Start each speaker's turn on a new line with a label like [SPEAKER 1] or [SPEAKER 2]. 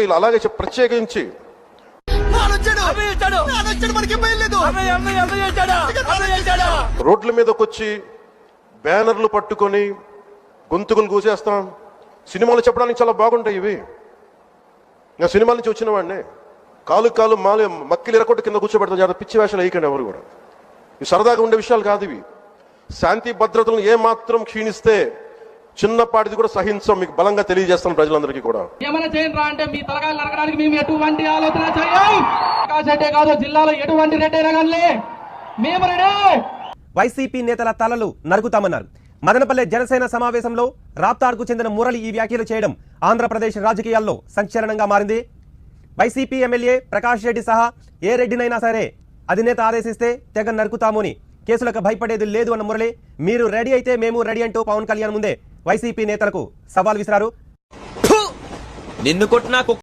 [SPEAKER 1] ఇలా అలాగే చెప్ప- ప్రత్యేకించి. రోడ్ల మీదకి వచ్చి బ్యానర్లు పట్టుకొని గొంతుకులు కూసేస్తాం సినిమాలు చెప్పడానికి చాలా బాగుంటాయి ఇవి. ఇంకా సినిమాల నుంచి వచ్చిన వాడిని. కాలు కాలు మాలు మక్కిలు ఎరకొట్టు కింద కూర్చోబెడతాం. చాలా పిచ్చి వేషాలు వేయకండి ఎవరు కూడా. ఇవి సరదాగా ఉండే విషయాలు కాదు ఇవి. శాంతి భద్రతలను ఏ మాత్రం క్షీణిస్తే చిన్నపాటిది కూడా సహించం మీకు బలంగా తెలియజేస్తాం ప్రజలందరికీ కూడా.
[SPEAKER 2] ఏమైనా చేయండి రా అంటే మీ తలకాయలు నరకడానికి మేము ఎటువంటి ఆలోచన చేయం? కాదు జిల్లాలో ఎటువంటి రెడ్డి కానీ మేము రెడీ!
[SPEAKER 3] వైసీపీ నేతల తలలు నరుగుతామన్నారు మదనపల్లె జనసేన సమావేశంలో రాప్తాడ్కు చెందిన మురళి ఈ వ్యాఖ్యలు చేయడం ఆంధ్రప్రదేశ్ రాజకీయాల్లో సంచలనంగా మారింది. వైసీపీ ఎమ్మెల్యే ప్రకాష్ రెడ్డి సహా ఏ రెడ్డినైనా సరే అధినేత ఆదేశిస్తే తెగ నరుకుతామని కేసులకు భయపడేది లేదు అన్న మురళి మీరు రెడీ అయితే మేము రెడీ అంటూ పవన్ కళ్యాణ్ ముందే వైసీపీ నేతలకు సవాల్ విసిరారు.
[SPEAKER 4] నిన్ను కొట్టినా